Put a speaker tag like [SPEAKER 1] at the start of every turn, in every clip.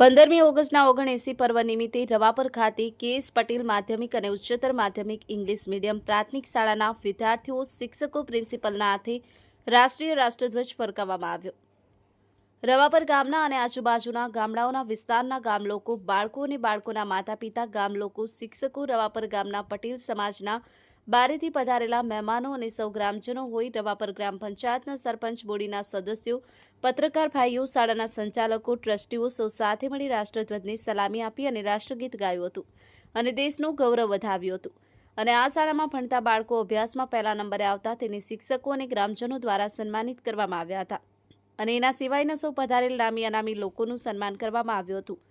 [SPEAKER 1] પંદરમી ઓગસ્ટના ઓગણએંસી પર્વ નિમિત્તે રવાપર ખાતે કેએસ પટેલ માધ્યમિક અને ઉચ્ચતર માધ્યમિક ઇંગ્લિશ મીડિયમ પ્રાથમિક શાળાના વિદ્યાર્થીઓ, શિક્ષકો, પ્રિન્સિપલના હાથે રાષ્ટ્રીય રાષ્ટ્રધ્વજ ફરકાવવામાં આવ્યો. રવાપર ગામના અને આજુબાજુના ગામડાઓના વિસ્તારના ગામ લોકો, બાળકો અને બાળકોના માતા પિતા ગામ લોકો, શિક્ષકો, રવાપર ગામના પટેલ સમાજના બારેથી પધારેલા મહેમાનો અને સૌ ગ્રામજનો હોય રવાપર ગ્રામ પંચાયતના સરપંચ, બોડીના સદસ્યો, પત્રકાર ભાઈઓ, શાળાના સંચાલકો, ટ્રસ્ટીઓ સૌ સાથે મળી રાષ્ટ્રધ્વજની સલામી આપી અને રાષ્ટ્રગીત ગાયું હતું અને દેશનું ગૌરવ વધાવ્યું હતું. અને આ શાળામાં ભણતા બાળકો અભ્યાસમાં પહેલા નંબરે આવતા તેને શિક્ષકો અને ગ્રામજનો દ્વારા સન્માનિત કરવામાં આવ્યા હતા. અને એના સિવાયના સૌ પધારેલ નામી અનામી લોકોનું સન્માન કરવામાં આવ્યું હતું.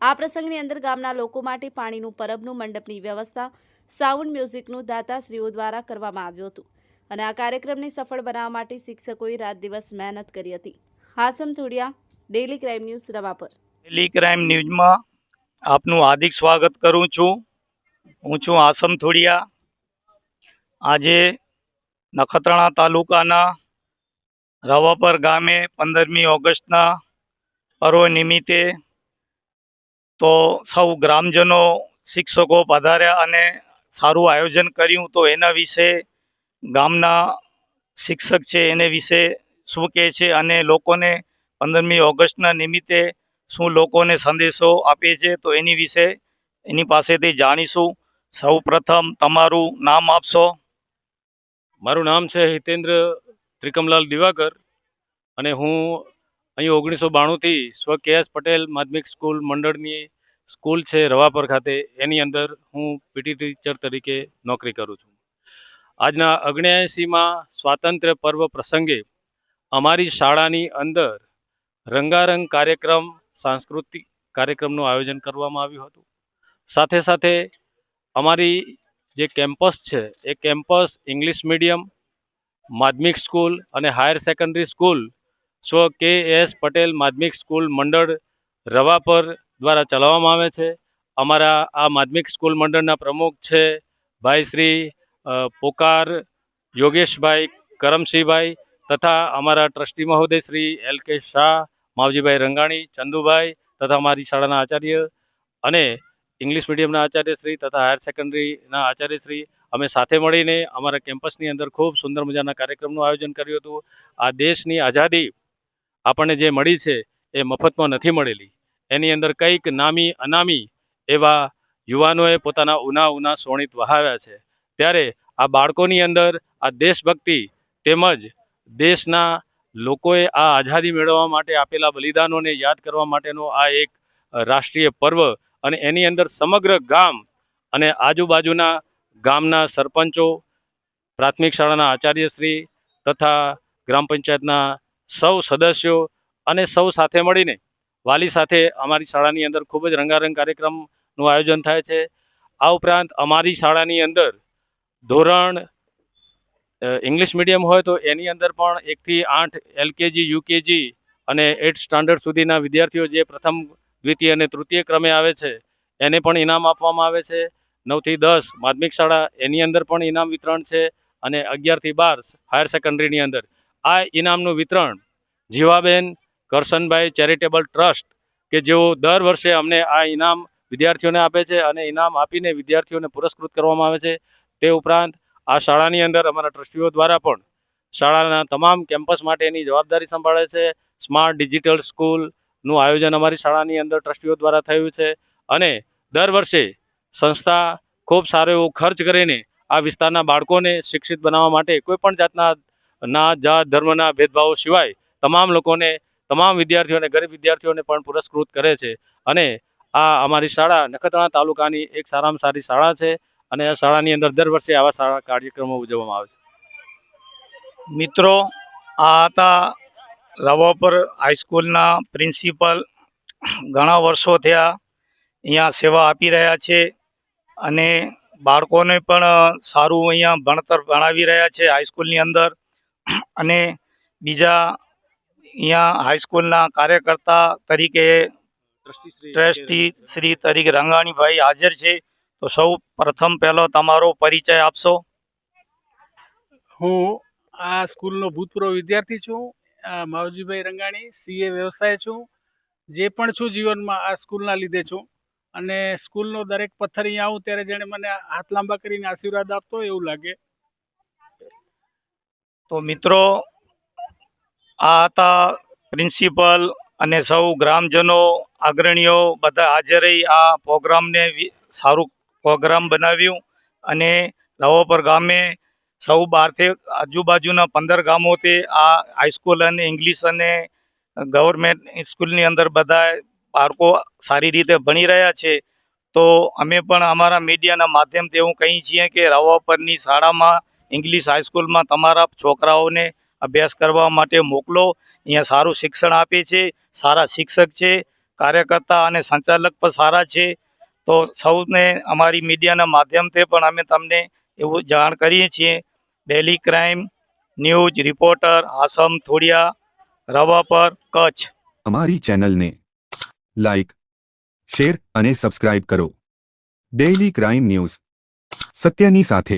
[SPEAKER 1] આ પ્રસંગની અંદર ગામના લોકો માટે પાણીનું પરબનું મંડપની વ્યવસ્થા સાઉન્ડ મ્યુઝિકનું દાતાશ્રીઓ દ્વારા કરવામાં આવ્યું હતું અને આ કાર્યક્રમને સફળ બનાવવા માટે શિક્ષકોએ રાત દિવસ મહેનત કરી હતી. Hasam Thodiya daily crime news Ravapar.
[SPEAKER 2] Daily crime ન્યૂઝમાં આપનું હાર્દિક સ્વાગત કરું છું. હું છું આસમ થોડિયા આજે નખત્રાણા તાલુકાના રવાપર ગામે પંદરમી ઓગસ્ટના પર્વ નિમિત્તે તો સૌ ગ્રામજનો, શિક્ષકો પધાર્યા અને સારું આયોજન કર્યું તો એના વિશે ગામના શિક્ષક છે એને વિશે શું કહે છે અને લોકોને પંદરમી ઓગસ્ટના નિમિત્તે શું લોકોને સંદેશો આપે છે તો એની વિશે એની પાસેથી જાણીશું. સૌ પ્રથમ તમારું નામ આપશો.
[SPEAKER 3] મારું નામ છે હિતેન્દ્ર ત્રિકમલાલ દિવાકર અને હું અહીં ઓગણીસો બાણુંથી સ્વ કે એસ પટેલ માધ્યમિક સ્કૂલ મંડળની સ્કૂલ છે રવાપર ખાતે, એની અંદર હું પીટી ટીચર તરીકે નોકરી કરું છું. આજના અગ્નેયાસીમાં સ્વાતંત્ર્ય પર્વ પ્રસંગે અમારી શાળાની અંદર રંગારંગ કાર્યક્રમ, સાંસ્કૃતિક કાર્યક્રમનું આયોજન કરવામાં આવ્યું હતું. સાથે સાથે અમારી જે કેમ્પસ છે, એ કેમ્પસ ઇંગ્લિશ મીડિયમ, માધ્યમિક સ્કૂલ અને હાયર સેકન્ડરી સ્કૂલ, સ્વ કે એસ પટેલ માધ્યમિક સ્કૂલ મંડળ, રવાપર દ્વારા ચલાવવામાં આવે છે. અમારા આ માધ્યમિક સ્કૂલ મંડળના પ્રમુખ છે ભાઈ શ્રી પોકાર, યોગેશભાઈ, કરમસિંહભાઈ તથા અમારા trustee મહોદય Shri L K Shah, Mavjibhai Rangani, Chandubhai તથા અમારી શાળાના આચાર્ય અને ઇંગ્લિશ મીડિયમના આચાર્યશ્રી તથા હાયર સેકન્ડરીના આચાર્યશ્રી અમે સાથે મળીને અમારા કેમ્પસની અંદર ખૂબ સુંદર મજાના કાર્યક્રમનું આયોજન કર્યું હતું. આ દેશની આઝાદી આપણને જે મળી છે એ મફતમાં નથી મળેલી. એની અંદર કંઈક નામી અનામી એવા યુવાનોએ પોતાના ઉના ઉના સોણિત વહાવ્યા છે. ત્યારે આ બાળકોની અંદર આ દેશભક્તિ તેમજ દેશના લોકોએ આ આઝાદી મેળવવા માટે આપેલા બલિદાનોને યાદ કરવા માટેનો આ એક રાષ્ટ્રીય પર્વ અને એની અંદર સમગ્ર ગામ અને આજુબાજુના ગામના સરપંચો, પ્રાથમિક શાળાના આચાર્યશ્રી તથા ગ્રામ પંચાયતના સૌ સદસ્યો અને સૌ સાથે મળીને વાલી સાથે અમારી શાળાની અંદર ખૂબ જ રંગારંગ કાર્યક્રમનું આયોજન થાય છે. આ ઉપરાંત અમારી શાળાની અંદર ધોરણ ઇંગ્લિશ મીડિયમ હોય તો એની અંદર પણ એકથી આઠ એલકેજી, યુકેજી અને એટ સ્ટાન્ડર્ડ સુધીના વિદ્યાર્થીઓ જે પ્રથમ, દ્વિતીય અને તૃતીય ક્રમે આવે છે, એને પણ ઇનામ આપવામાં આવે છે. નવથી દસ માધ્યમિક શાળા એની અંદર પણ ઇનામ વિતરણ છે અને અગિયારથી બાર હાયર સેકન્ડરીની અંદર. આ ઇનામનું વિતરણ જીવાબેન કરશનભાઈ ચેરિટેબલ ટ્રસ્ટ, કે જેઓ દર વર્ષે અમને આ ઇનામ વિદ્યાર્થીઓને આપે છે અને ઇનામ આપીને વિદ્યાર્થીઓને પુરસ્કૃત કરવામાં આવે છે. તે ઉપરાંત આ શાળાની અંદર અમારા ટ્રસ્ટીઓ દ્વારા પણ શાળાના તમામ કેમ્પસ માટેની જવાબદારી સંભાળે છે. સ્માર્ટ ડિજિટલ સ્કૂલનું આયોજન અમારી શાળાની અંદર ટ્રસ્ટીઓ દ્વારા થયું છે અને દર વર્ષે સંસ્થા ખૂબ સારો એવો ખર્ચ કરીને આ વિસ્તારના બાળકોને શિક્ષિત બનાવવા માટે કોઈપણ જાતના ના, જાત, ધર્મના ભેદભાવો સિવાય તમામ લોકોને તમામ વિદ્યાર્થીઓને ગરીબ વિદ્યાર્થીઓને પણ પુરસ્કૃત કરે છે. અને આ અમારી શાળા નખત્રાણા તાલુકાની એક સારામાં સારી શાળા છે અને આ શાળાની અંદર દર વર્ષે આવા સારા કાર્યક્રમો ઉજવવામાં આવે છે.
[SPEAKER 2] મિત્રો, આ હતા રવાપર હાઈસ્કૂલના પ્રિન્સિપલ. ઘણા વર્ષો થયા અહીંયા સેવા આપી રહ્યા છે અને બાળકોને પણ સારું અહીંયા ભણતર ભણાવી રહ્યા છે હાઈસ્કૂલની અંદર. અને બીજા અહીંયા હાઈસ્કૂલના કાર્યકર્તા તરીકે ટ્રસ્ટી શ્રી તરીકે રંગાણીભાઈ હાજર છે. તો સૌ પ્રથમ પહેલો તમારો પરિચય આપશો.
[SPEAKER 4] હું આ સ્કૂલનો ભૂતપૂર્વ વિદ્યાર્થી છું. માવજીભાઈ રંગાણી સીએ વ્યવસાય છું. જે પણ છું જીવનમાં આ સ્કૂલના લીધે છું. અને સ્કૂલનો દરેક પથ્થર અહીંયા આવું ત્યારે જેણે મને હાથ લાંબા કરીને આશીર્વાદ આપતો હોય એવું લાગે.
[SPEAKER 2] તો મિત્રો આ હતા પ્રિન્સિપલ અને સૌ ગ્રામજનો, અગ્રણીઓ બધા હાજર આ પ્રોગ્રામને સારું પ્રોગ્રામ બનાવ્યું અને રવાપર ગામે સૌ બહારથી આજુબાજુના પંદર ગામોથી આ હાઈસ્કૂલ અને ઇંગ્લિશ અને ગવર્મેન્ટ સ્કૂલની અંદર બધા બાળકો સારી રીતે ભણી રહ્યા છે. તો અમે પણ અમારા મીડિયાના માધ્યમથી એવું કહીએ છીએ કે રવાપરની શાળામાં ઇંગ્લિશ હાઈસ્કૂલમાં તમારા છોકરાઓને અભ્યાસ કરવા માટે મોકલો. અહીંયા સારું શિક્ષણ આપે છે, સારા શિક્ષક છે, કાર્યકર્તા અને સંચાલક પણ સારા છે. તો સૌને અમારી મીડિયાના માધ્યમથી પણ અમે તમને એવું જાણ કરીએ છીએ. Daily crime news reporter Asam Thodiya, Ravapar Kutch.
[SPEAKER 5] અમારી ચેનલને લાઈક, શેર અને સબસ્ક્રાઇબ કરો. ડેઇલી ક્રાઇમ ન્યૂઝ સત્યની સાથે.